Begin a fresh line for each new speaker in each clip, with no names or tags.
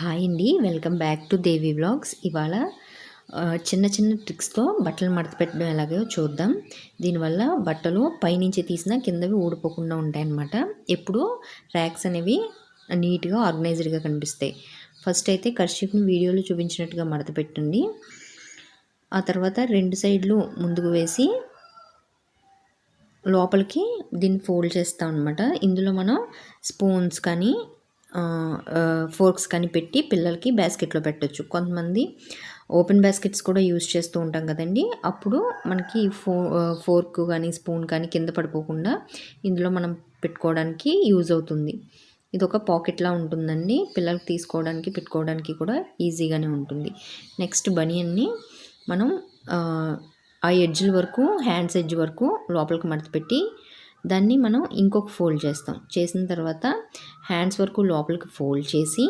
Hi అండి welcome back to Devi blogs ఇవాళ చిన్న చిన్న ట్రిక్స్తో బట్టలు మడత పెట్టడం ఎలాగో చూద్దాం. దీనివల్ల బట్టలు పైనుంచి తీసిన కిందవి ఊడిపోకుండా ఉంటాయన్నమాట. ఎప్పుడు ర్యాక్స్ అనేవి నీట్గా ఆర్గనైజ్డ్గా కనిపిస్తాయి. ఫస్ట్ అయితే కర్షిఫ్ని వీడియోలో చూపించినట్టుగా మడత పెట్టండి. ఆ తర్వాత రెండు సైడ్లు ముందుకు వేసి లోపలికి దీన్ని ఫోల్డ్ చేస్తాం అనమాట ఇందులో మనం స్పూన్స్ కానీ ఫోర్క్స్ కానీ పెట్టి పిల్లలకి బాస్కెట్లో పెట్టొచ్చు. కొంతమంది ఓపెన్ బాస్కెట్స్ కూడా యూజ్ చేస్తూ ఉంటాం కదండి. అప్పుడు మనకి ఫో ఫోర్క్ కానీ స్పూన్ కానీ కింద పడిపోకుండా ఇందులో మనం పెట్టుకోవడానికి యూజ్ అవుతుంది. ఇది ఒక పాకెట్లా ఉంటుందండి. పిల్లలకి తీసుకోవడానికి పెట్టుకోవడానికి కూడా ఈజీగానే ఉంటుంది. నెక్స్ట్ బనియన్ని మనం ఆ, ఆ ఎడ్జ్ల వరకు హ్యాండ్స్ ఎడ్జ్ వరకు లోపలికి మడత పెట్టి దాన్ని మనం ఇంకొక ఫోల్డ్ చేస్తాం. చేసిన తర్వాత హ్యాండ్స్ వరకు లోపలికి ఫోల్డ్ చేసి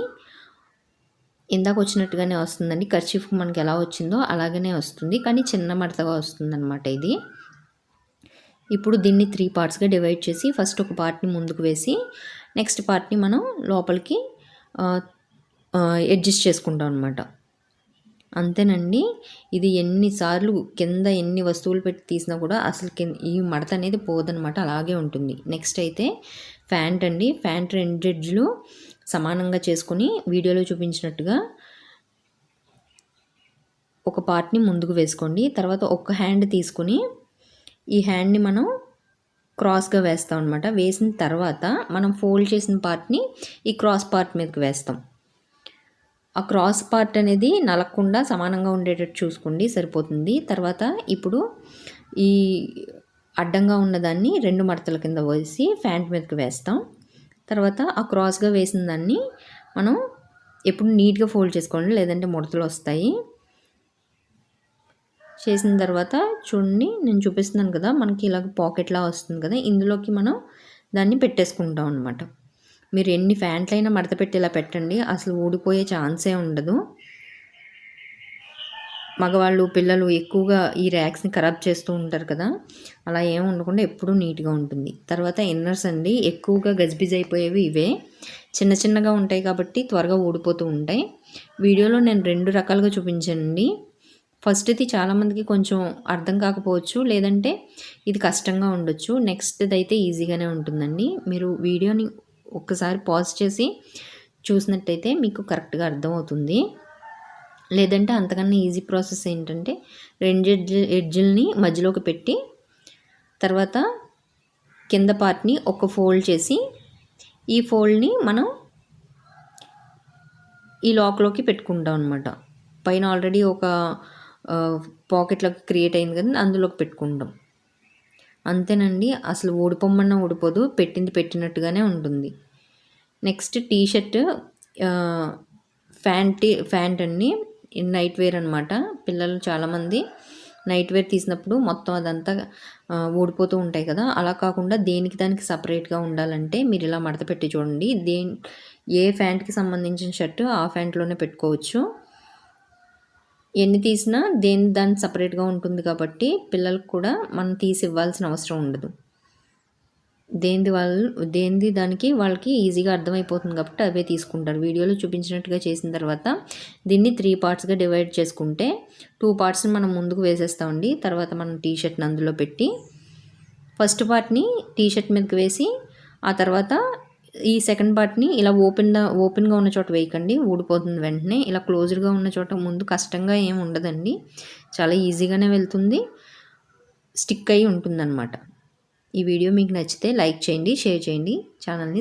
ఇందాక వచ్చినట్టుగానే వస్తుందండి. కర్చీఫ్ మనకి ఎలా వచ్చిందో అలాగనే వస్తుంది. కానీ చిన్న మడతగా వస్తుందన్నమాట ఇది. ఇప్పుడు దీన్ని త్రీ పార్ట్స్గా డివైడ్ చేసి ఫస్ట్ ఒక పార్ట్ని ముందుకు వేసి నెక్స్ట్ పార్ట్ని మనం లోపలికి అడ్జస్ట్ చేసుకుంటాం అనమాట అంతేనండి. ఇది ఎన్నిసార్లు కింద ఎన్ని వస్తువులు పెట్టి తీసినా కూడా అసలు కింద ఈ మడత అనేది పోదనమాట. అలాగే ఉంటుంది. నెక్స్ట్ అయితే ఫ్యాంట్ అండి. ఫ్యాంట్ రెండు ఎడ్జ్లు సమానంగా చేసుకుని వీడియోలో చూపించినట్టుగా ఒక పార్ట్ని ముందుకు వేసుకోండి. తర్వాత ఒక హ్యాండ్ తీసుకుని ఈ హ్యాండ్ని మనం క్రాస్గా వేస్తాం అనమాట వేసిన తర్వాత మనం ఫోల్డ్ చేసిన పార్ట్ని ఈ క్రాస్ పార్ట్ మీదకి వేస్తాం. ఆ క్రాస్ పార్ట్ అనేది నలగకుండా సమానంగా ఉండేటట్టు చూసుకోండి సరిపోతుంది. తర్వాత ఇప్పుడు ఈ అడ్డంగా ఉన్నదాన్ని రెండు మడతల కింద వేసి ఫ్యాంట్ మీదకి వేస్తాం. తర్వాత ఆ క్రాస్గా వేసిన దాన్ని మనం ఎప్పుడు నీట్గా ఫోల్డ్ చేసుకోండి లేదంటే ముడతలు వస్తాయి. చేసిన తర్వాత చూడండి నేను చూపిస్తున్నాను కదా మనకి ఇలాగ పాకెట్లా వస్తుంది కదా ఇందులోకి మనం దాన్ని పెట్టేసుకుంటాం అనమాట మీరు ఎన్ని ఫ్యాంట్లైనా మడత పెట్టి ఇలా పెట్టండి. అసలు ఊడిపోయే ఛాన్సే ఉండదు. మగవాళ్ళు పిల్లలు ఎక్కువగా ఈ ర్యాక్స్ని ఖరాబ్ చేస్తూ ఉంటారు కదా. అలా ఏం ఉండకుండా ఎప్పుడూ నీట్గా ఉంటుంది. తర్వాత ఇన్నర్స్ అండి. ఎక్కువగా గజిబిజ్ అయిపోయేవి ఇవే. చిన్న చిన్నగా ఉంటాయి కాబట్టి త్వరగా ఊడిపోతూ ఉంటాయి. వీడియోలో నేను రెండు రకాలుగా చూపించండి ఫస్ట్ది చాలామందికి కొంచెం అర్థం కాకపోవచ్చు లేదంటే ఇది కష్టంగా ఉండొచ్చు. నెక్స్ట్ది అయితే ఈజీగానే ఉంటుందండి. మీరు వీడియోని ఒక్కసారి పాజ్ చేసి చూసినట్టయితే మీకు కరెక్ట్గా అర్థమవుతుంది. లేదంటే అంతకన్నా ఈజీ ప్రాసెస్ ఏంటంటే రెండు ఎడ్జ్ ఎడ్జిల్ని మధ్యలోకి పెట్టి తర్వాత కింద పార్ట్ని ఒక ఫోల్డ్ చేసి ఈ ఫోల్డ్ని మనం ఈ లాక్లోకి పెట్టుకుంటాం అనమాట పైన ఆల్రెడీ ఒక పాకెట్లోకి క్రియేట్ అయింది కదా అందులోకి పెట్టుకుంటాం. అంతేనండి. అసలు ఓడిపోమన్నా ఓడిపోదు పెట్టింది పెట్టినట్టుగానే ఉంటుంది. Next T shirt pant pant అండి నైట్ వేర్ అనమాట పిల్లలు చాలామంది నైట్ వేర్ తీసినప్పుడు మొత్తం అదంతా ఓడిపోతూ ఊడిపోతూ ఉంటాయి కదా. అలా కాకుండా దేనికి దానికి సపరేట్గా ఉండాలంటే మీరు ఇలా మడత పెట్టి చూడండి. దేని ఏ ఫ్యాంట్కి సంబంధించిన షర్టు ఆ ఫ్యాంట్లోనే పెట్టుకోవచ్చు. ఎన్ని తీసినా దేని దాని సపరేట్గా ఉంటుంది కాబట్టి పిల్లలకు కూడా మనం తీసి ఇవ్వాల్సిన అవసరం ఉండదు. దేనిది వాళ్ళు దేనిది దానికి వాళ్ళకి ఈజీగా అర్థమైపోతుంది కాబట్టి అవే తీసుకుంటారు. వీడియోలో చూపించినట్టుగా చేసిన తర్వాత దీన్ని త్రీ పార్ట్స్గా డివైడ్ చేసుకుంటే టూ పార్ట్స్ని మనం ముందుకు వేసేస్తామండి. తర్వాత మనం టీ షర్ట్ని అందులో పెట్టి ఫస్ట్ పార్ట్ని టీ షర్ట్ మీదకి వేసి ఆ తర్వాత ఈ సెకండ్ పార్ట్ని ఇలా ఓపెన్ ఓపెన్గా ఉన్న చోట వేయకండి ఊడిపోతుంది వెంటనే. ఇలా క్లోజ్డ్గా ఉన్న చోట ముందు కష్టంగా ఏం ఉండదండి. చాలా ఈజీగానే వెళ్తుంది. స్టిక్ అయి ఉంటుందన్నమాట. ఈ వీడియో మీకు నచ్చితే లైక్ చేయండి షేర్ చేయండి. ఛానల్ని